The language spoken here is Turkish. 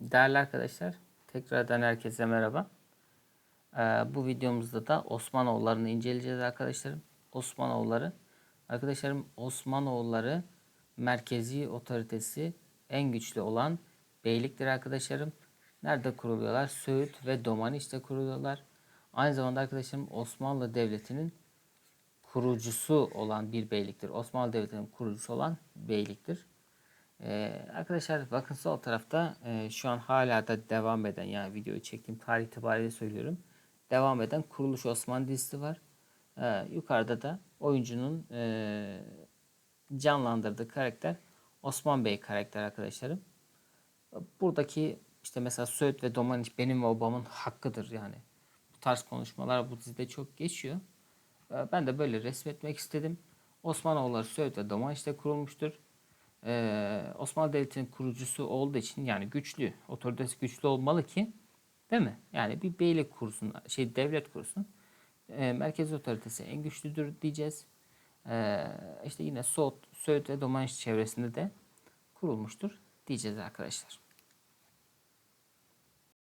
Değerli arkadaşlar, tekrardan herkese merhaba. Ee, bu videomuzda da Osmanoğulları'nı inceleyeceğiz arkadaşlarım. Osmanoğulları, arkadaşlarım Osmanoğulları merkezi otoritesi en güçlü olan beyliktir arkadaşlarım. Nerede kuruluyorlar? Söğüt ve Domaniç'te kuruluyorlar. Aynı zamanda arkadaşlarım Osmanlı Devleti'nin kurucusu olan bir beyliktir. Osmanlı Devleti'nin kurucusu olan beyliktir. Ee, arkadaşlar bakın sol tarafta e, şu an hala da devam eden yani videoyu çektiğim tarih itibariyle söylüyorum. Devam eden Kuruluş Osman dizisi var. Ee, yukarıda da oyuncunun e, canlandırdığı karakter Osman Bey karakter arkadaşlarım. Buradaki işte mesela Söğüt ve Domaniç benim ve babamın hakkıdır yani. Bu tarz konuşmalar bu dizide çok geçiyor. Ee, Ben de böyle resmetmek istedim. Osmanoğulları Söğüt ve Domaniç'te kurulmuştur. Ee, Osmanlı Devleti'nin kurucusu olduğu için yani güçlü, otoritesi güçlü olmalı ki değil mi? Yani bir beylik kursun, şey devlet kursun. Ee, merkez otoritesi en güçlüdür diyeceğiz. Ee, işte yine Söğüt, Söğüt ve Domaniç çevresinde de kurulmuştur diyeceğiz arkadaşlar.